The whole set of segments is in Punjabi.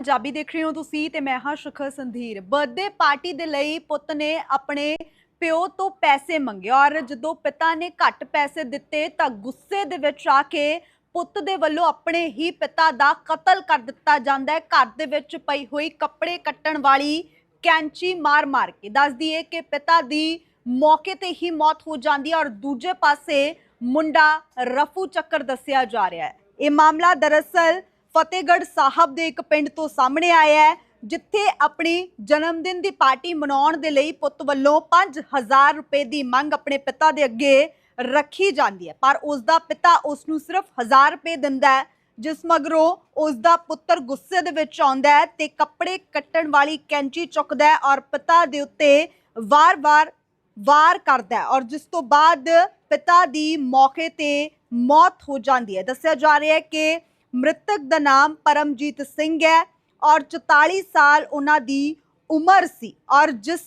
ਪੰਜਾਬੀ ਦੇਖ ਰਹੇ ਹੋ ਤੁਸੀਂ ਤੇ ਮੈਂ ਹਾਂ ਸ਼ੁਖਰ ਸੰਧੀਰ। ਬਰਥਡੇ ਪਾਰਟੀ ਦੇ ਲਈ ਪੁੱਤ ਨੇ ਆਪਣੇ ਪਿਓ ਤੋਂ ਪੈਸੇ ਮੰਗੇ ਔਰ ਜਦੋਂ ਪਿਤਾ ਨੇ ਘੱਟ ਪੈਸੇ ਦਿੱਤੇ ਤਾਂ ਗੁੱਸੇ ਦੇ ਵਿੱਚ ਆ ਕੇ ਪੁੱਤ ਦੇ ਵੱਲੋਂ ਆਪਣੇ ਹੀ ਪਿਤਾ ਦਾ ਕਤਲ ਕਰ ਦਿੱਤਾ ਜਾਂਦਾ ਹੈ। ਘਰ ਦੇ ਵਿੱਚ ਪਈ ਹੋਈ ਕੱਪੜੇ ਕੱਟਣ ਵਾਲੀ ਕੈਂਚੀ ਮਾਰ-ਮਾਰ ਕੇ ਦੱਸ ਦਈਏ ਕਿ ਪਿਤਾ ਦੀ ਮੌਕੇ ਤੇ ਹੀ ਮੌਤ ਹੋ ਜਾਂਦੀ ਹੈ ਔਰ ਦੂਜੇ ਪਾਸੇ ਮੁੰਡਾ ਰਫੂ ਚੱਕਰ ਦੱਸਿਆ ਜਾ ਰਿਹਾ ਹੈ। ਇਹ ਮਾਮਲਾ ਦਰਅਸਲ ਫਤਿਹਗੜ੍ਹ ਸਾਹਿਬ ਦੇ ਇੱਕ ਪਿੰਡ ਤੋਂ ਸਾਹਮਣੇ ਆਇਆ ਹੈ, ਜਿੱਥੇ ਆਪਣੀ ਜਨਮ ਦਿਨ ਦੀ ਪਾਰਟੀ ਮਨਾਉਣ ਦੇ ਲਈ ਪੁੱਤ ਵੱਲੋਂ 5000 ਰੁਪਏ ਦੀ ਮੰਗ ਆਪਣੇ ਪਿਤਾ ਦੇ ਅੱਗੇ ਰੱਖੀ ਜਾਂਦੀ ਹੈ। ਪਰ ਉਸ ਦਾ ਪਿਤਾ ਉਸ ਨੂੰ ਸਿਰਫ 1000 ਰੁਪਏ ਦਿੰਦਾ ਹੈ, ਜਿਸ ਮਗਰੋਂ ਉਸ ਦਾ ਪੁੱਤਰ ਗੁੱਸੇ ਦੇ ਵਿੱਚ ਆਉਂਦਾ ਹੈ ਤੇ ਕੱਪੜੇ ਕੱਟਣ ਵਾਲੀ ਕੈਂਚੀ ਚੁੱਕਦਾ ਹੈ ਔਰ ਪਿਤਾ ਦੇ ਉੱਤੇ ਵਾਰ-ਵਾਰ ਵਾਰ ਕਰਦਾ ਹੈ ਔਰ ਜਿਸ ਤੋਂ ਬਾਅਦ ਪਿਤਾ ਦੀ ਮੌਕੇ ਤੇ ਮੌਤ ਹੋ ਜਾਂਦੀ ਹੈ। ਦੱਸਿਆ ਜਾ ਰਿਹਾ ਹੈ ਕਿ ਮ੍ਰਿਤਕ ਦਾ ਨਾਮ ਪਰਮਜੀਤ ਸਿੰਘ ਹੈ ਔਰ 44 ਸਾਲ ਉਹਨਾਂ ਦੀ ਉਮਰ ਸੀ ਔਰ ਜਿਸ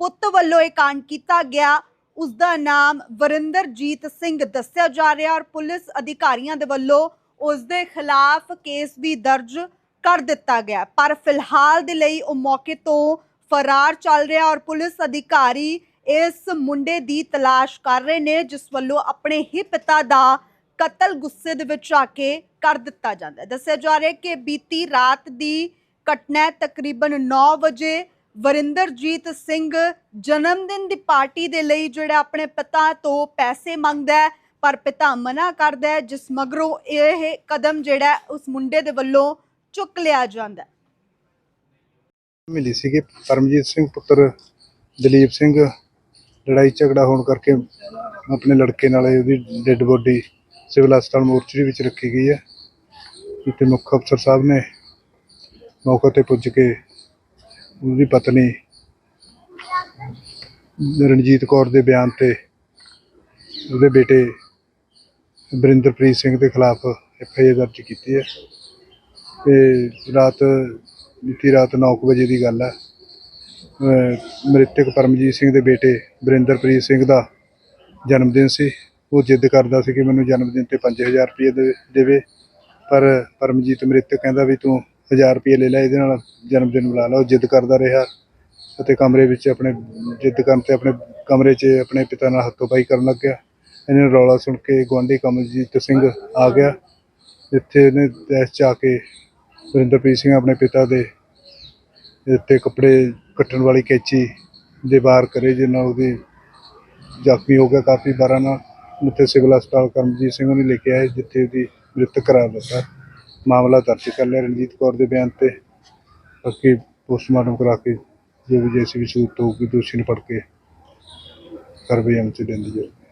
ਪੁੱਤ ਵੱਲੋਂ ਇਹ ਕਾਂਡ ਕੀਤਾ ਗਿਆ ਉਸ ਦਾ ਨਾਮ ਵਰਿੰਦਰਜੀਤ ਸਿੰਘ ਦੱਸਿਆ ਜਾ ਰਿਹਾ ਔਰ ਪੁਲਿਸ ਅਧਿਕਾਰੀਆਂ ਦੇ ਵੱਲੋਂ ਉਸ ਦੇ ਖਿਲਾਫ ਕੇਸ ਵੀ ਦਰਜ ਕਰ ਦਿੱਤਾ ਗਿਆ। ਪਰ ਫਿਲਹਾਲ ਦੇ ਲਈ ਉਹ ਮੌਕੇ ਤੋਂ ਫਰਾਰ ਚੱਲ ਰਿਹਾ ਔਰ ਪੁਲਿਸ ਅਧਿਕਾਰੀ ਇਸ ਮੁੰਡੇ ਦੀ ਤਲਾਸ਼ ਕਰ ਰਹੇ ਨੇ, ਜਿਸ ਵੱਲੋਂ ਆਪਣੇ ਹੀ ਪਿਤਾ ਦਾ ਕਤਲ ਗੁੱਸੇ ਦੇ ਵਿੱਚ ਆ ਕੇ ਕਰ ਦਿੱਤਾ ਜਾਂਦਾ ਹੈ। ਦੱਸਿਆ ਜਾ ਰਿਹਾ ਹੈ ਕਿ ਬੀਤੀ ਰਾਤ ਦੀ ਘਟਨਾ ਹੈ, ਤਕਰੀਬਨ 9 ਵਜੇ ਵਰਿੰਦਰਜੀਤ ਸਿੰਘ ਜਨਮ ਦਿਨ ਦੀ ਪਾਰਟੀ ਦੇ ਲਈ ਜਿਹੜਾ ਆਪਣੇ ਪਿਤਾ ਤੋਂ ਪੈਸੇ ਮੰਗਦਾ ਹੈ, ਪਰ ਪਿਤਾ ਮਨਾ ਕਰਦਾ ਹੈ, ਜਿਸ ਮਗਰੋਂ ਇਹ ਕਦਮ ਜਿਹੜਾ ਹੈ, ਉਸ ਮੁੰਡੇ ਦੇ ਵੱਲੋਂ ਚੁੱਕ ਲਿਆ ਜਾਂਦਾ ਹੈ। ਮਿਲੀ ਸੀਗੀ। ਪਰਮਜੀਤ ਸਿੰਘ ਪੁੱਤਰ ਦਲੀਪ ਸਿੰਘ, ਲੜਾਈ ਝਗੜਾ ਹੋਣ ਕਰਕੇ ਆਪਣੇ ਲੜਕੇ ਨਾਲ ਉਹਦੀ ਡੈੱਡ ਬੋਡੀ ਸਿਵਲ ਹਸਪਤਾਲ ਮੋਰਚਰੀ ਵਿੱਚ ਰੱਖੀ ਗਈ ਹੈ। ਜਿੱਥੇ ਮੁੱਖ ਅਫਸਰ ਸਾਹਿਬ ਨੇ ਮੌਕੇ ਤੇ ਪੁੱਜ ਕੇ ਉਹਦੀ ਪਤਨੀ ਰਣਜੀਤ ਕੌਰ ਦੇ ਬਿਆਨ ਤੇ ਉਹਦੇ ਬੇਟੇ ਬਰਿੰਦਰਪ੍ਰੀਤ ਸਿੰਘ ਦੇ ਖਿਲਾਫ ਐਫ ਆਈ ਆਰ ਦਰਜ ਕੀਤੀ ਹੈ। ਤੇ ਰਾਤ, ਬੀਤੀ ਰਾਤ 9 ਵਜੇ ਦੀ ਗੱਲ ਹੈ। ਮ੍ਰਿਤਕ ਪਰਮਜੀਤ ਸਿੰਘ ਦੇ ਬੇਟੇ ਬਰਿੰਦਰਪ੍ਰੀਤ ਸਿੰਘ ਦਾ ਜਨਮ ਦਿਨ ਸੀ। ਉਹ ਜਿੱਦ ਕਰਦਾ ਸੀ ਕਿ ਮੈਨੂੰ ਜਨਮ ਦਿਨ ਤੇ 5000 ਰੁਪਏ ਦੇ ਦੇਵੇ। ਪਰ ਪਰਮਜੀਤ ਮ੍ਰਿਤਕ ਕਹਿੰਦਾ ਵੀ ਤੂੰ 1000 ਰੁਪਏ ਲੈ ਲੈ, ਇਹਦੇ ਨਾਲ ਜਨਮ ਦਿਨ ਮਨਾ ਲਾ। ਉਹ ਜਿੱਦ ਕਰਦਾ ਰਿਹਾ ਅਤੇ ਕਮਰੇ ਵਿੱਚ ਆਪਣੇ ਜਿੱਦ ਕਰਨ ਤੇ ਆਪਣੇ ਕਮਰੇ 'ਚ ਆਪਣੇ ਪਿਤਾ ਨਾਲ ਹੱਥੋਂ-ਪਾਈ ਕਰਨ ਲੱਗ ਗਿਆ। ਇਹਨੇ ਰੌਲਾ ਸੁਣ ਕੇ ਗੁਆਂਢੀ ਕਮਲਜੀਤ ਸਿੰਘ ਆ ਗਿਆ। ਜਿੱਥੇ ਇਹਨੇ ਤੈਸ 'ਚ ਆ ਕੇ ਵਰਿੰਦਰਪ੍ਰੀਤ ਸਿੰਘ ਆਪਣੇ ਪਿਤਾ ਦੇ ਉੱਤੇ ਕੱਪੜੇ ਕੱਟਣ ਵਾਲੀ ਕੈਂਚੀ ਦੇ ਵਾਰ ਕਰੇ ਜਿਸ ਨਾਲ ਉਹਦੀ ਜ਼ਖਮੀ ਹੋ ਗਿਆ ਕਾਫੀ ਬਾਰਾਂ ਨਾਲ। ਉੱਥੇ ਸਿਵਲ ਹਸਪਤਾਲ ਕਰਮਜੀਤ ਸਿੰਘ ਨੂੰ ਲੈ ਕੇ ਆਏ, ਜਿੱਥੇ ਉਹਦੀ ਮ੍ਰਿਤਕ ਕਰਾਰ ਦਿੱਤਾ। ਮਾਮਲਾ ਦਰਜ ਕਰ ਲਿਆ ਰਣਜੀਤ ਕੌਰ ਦੇ ਬਿਆਨ ਤੇ। ਬਾਕੀ ਪੋਸਟਮਾਰਟਮ ਕਰਾ ਕੇ ਜੋ ਵੀ ਜੈਸੀ ਵੀ ਸੂਰਤ ਹੋਊਗੀ, ਦੋਸ਼ੀ ਨੂੰ ਫੜ ਕੇ ਕਾਰਵਾਈ ਅਮਲ ਚ ਲੈਂਦੀ ਜਾਊਗੀ।